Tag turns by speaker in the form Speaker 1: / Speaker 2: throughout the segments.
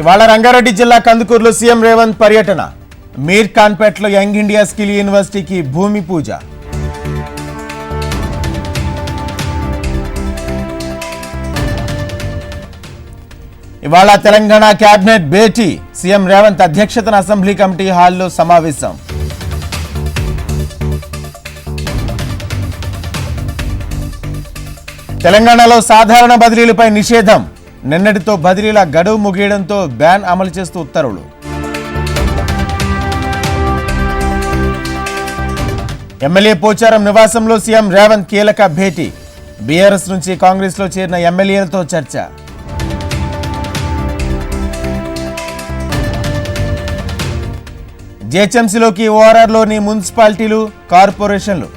Speaker 1: ఇవాళ రంగారెడ్డి జిల్లా కందుకూరులో సీఎం రేవంత్ పర్యటన. మీర్ ఖాన్పేటలో యంగ్ ఇండియా స్కిల్ యూనివర్సిటీకి భూమి పూజ. ఇవాళ తెలంగాణ కేబినెట్ భేటీ. సీఎం రేవంత్ అధ్యక్షతన అసెంబ్లీ కమిటీ హాల్లో సమావేశం. తెలంగాణలో సాధారణ బదిలీలపై నిషేధం. నిన్నటితో బదిలీల గడువు ముగియడంతో బ్యాన్ అమలు చేస్తూ ఉత్తర్వులు. ఎమ్మెల్యే పోచారం నివాసంలో సీఎం రేవంత్ కీలక భేటీ. బీఆర్ఎస్ నుంచి కాంగ్రెస్లో చేరిన ఎమ్మెల్యేలతో చర్చ. జిహెచ్ఎంసీలోకి ఓఆర్ఆర్లోని మున్సిపాలిటీలు కార్పొరేషన్లు.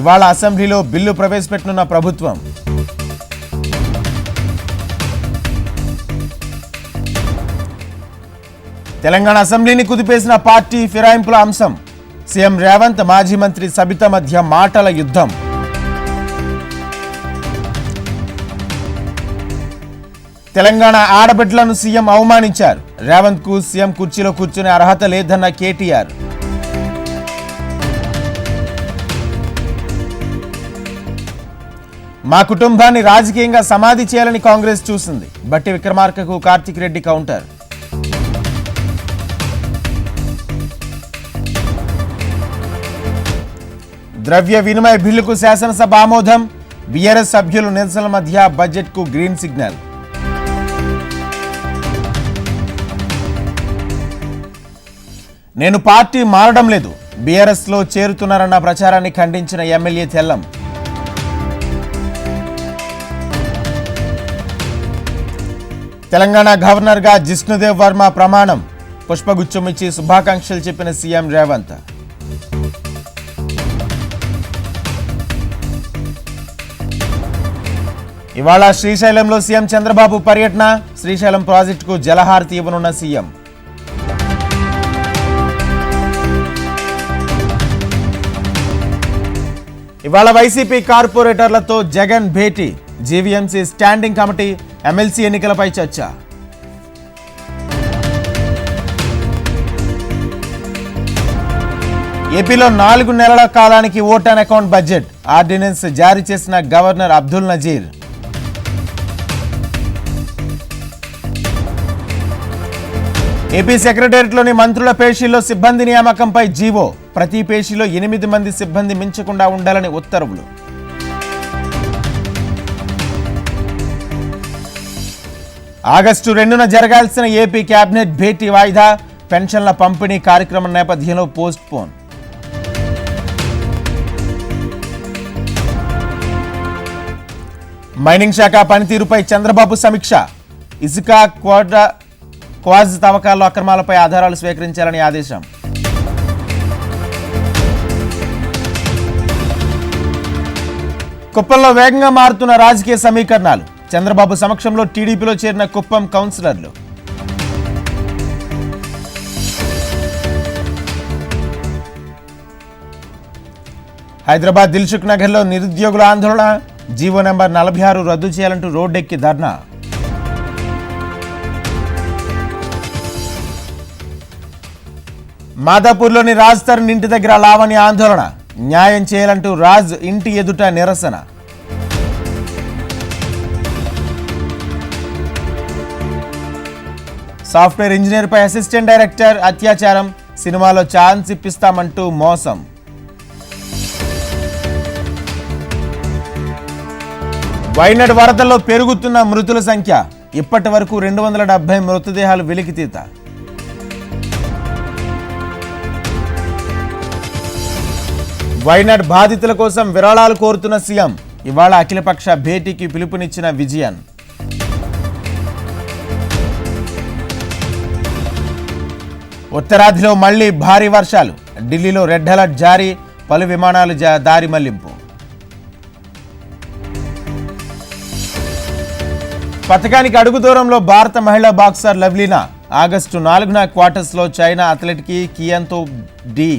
Speaker 1: ఇవాళ అసెంబ్లీలో బిల్లు ప్రవేశపెట్టనున్న ప్రభుత్వం. తెలంగాణ అసెంబ్లీని కుదిపేసిన పార్టీ ఫిరాయింపుల అంశం. సీఎం రేవంత్ మాజీ మంత్రి సబిత మధ్య మాటల యుద్ధం. తెలంగాణ ఆడబిడ్డలను సీఎం అవమానించారు. రేవంత్కు సీఎం కుర్చీలో కూర్చునే అర్హత లేదన్న కేటీఆర్. మా కుటుంబాన్ని రాజకీయంగా సమాధి చేయాలని కాంగ్రెస్ చూసింది. బట్టి విక్రమార్కకు కార్తిక్ రెడ్డి కౌంటర్. ద్రవ్య వినిమయ బిల్లుకు శాసనసభ ఆమోదం. బీఆర్ఎస్ సభ్యులు నిరసనల మధ్య బడ్జెట్కు గ్రీన్ సిగ్నల్. నేను పార్టీ మారడం లేదు. బీఆర్ఎస్లో చేరుతున్నారన్న ప్రచారాన్ని ఖండించిన ఎమ్మెల్యే తెల్లం. తెలంగాణ గవర్నర్గా జిష్ణుదేవ్ వర్మ ప్రమాణం. పుష్పగుచ్చం ఇచ్చి శుభాకాంక్షలు చెప్పిన సీఎం రేవంత్. ఇవాళ శ్రీశైలంలో సీఎం చంద్రబాబు పర్యటన. శ్రీశైలం ప్రాజెక్టుకు జలహారతి ఇవ్వనున్న సీఎం. ఇవాళ వైసీపీ కార్పొరేటర్లతో జగన్ భేటీ. జీవీఎంసీ స్టాండింగ్ కమిటీ ఎమ్మెల్సీ ఎన్నికలపై చర్చ. ఏపీలో నాలుగు నెలల కాలానికి ఓటాన్ అకౌంట్ బడ్జెట్. ఆర్డినెన్స్ జారీ చేసిన గవర్నర్ అబ్దుల్ నజీర్. ఏపీ సెక్రటేరియట్లోని మంత్రుల పేషీల్లో సిబ్బంది నియామకంపై జీవో. ప్రతి పేషీలో ఎనిమిది మంది సిబ్బంది మించకుండా ఉండాలని ఉత్తర్వులు. ఆగస్టు రెండున జరగాల్సిన ఏపీ కేబినెట్ భేటీ వాయిదా పెన్షన్ల పంపిణీ కార్యక్రమం నేపథ్యంలో పోస్ట్ పోన్ మైనింగ్ శాఖ పనితీరుపై చంద్రబాబు సమీక్ష. ఇసుక క్వాడ్ర క్వాజ్ తవ్వకాల్లో అక్రమాలపై ఆధారాలు స్వీకరించాలని ఆదేశం. కుప్పంలో వేగంగా మారుతున్న రాజకీయ సమీకరణాలు. చంద్రబాబు సమక్షంలో టీడీపీలో చేరిన కుప్పం కౌన్సిలర్లు. హైదరాబాద్ దిల్సుఖ్ నగర్లో నిరుద్యోగుల ఆందోళన. జీవో నెంబర్ నలభై ఆరు రద్దు చేయాలంటూ రోడ్డెక్కి ధర్నా. మాదాపూర్లోని రాజ్ తరుణ్ ఇంటి దగ్గర లావణి ఆందోళన. న్యాయం చేయాలంటూ రాజ్ ఇంటి ఎదుట నిరసన. సాఫ్ట్వేర్ ఇంజనీర్పై అసిస్టెంట్ డైరెక్టర్ అత్యాచారం. సినిమాలో ఛాన్స్ ఇప్పిస్తామంటూ మోసం. వైనడ్ వరదల్లో పెరుగుతున్న మృతుల సంఖ్య. ఇప్పటి వరకు రెండు వందల డెబ్బై మృతదేహాలు వెలికితీత. వైనాడ్ బాధితుల కోసం విరాళాలు కోరుతున్న సీఎం ఇవాళ అఖిలపక్ష భేటీకి పిలుపునిచ్చిన విజయన్. ఉత్తరాదిలో మళ్ళీ భారీ వర్షాలు. ఢిల్లీలో రెడ్ అలర్ట్ జారీ పలు విమానాలు దారి మళ్ళింపు. పథకానికి అడుగు దూరంలో భారత మహిళా బాక్సర్ లవ్లీనా. ఆగస్టు నాలుగున క్వార్టర్స్లో చైనా అథ్లెట్కి కియంతో డి.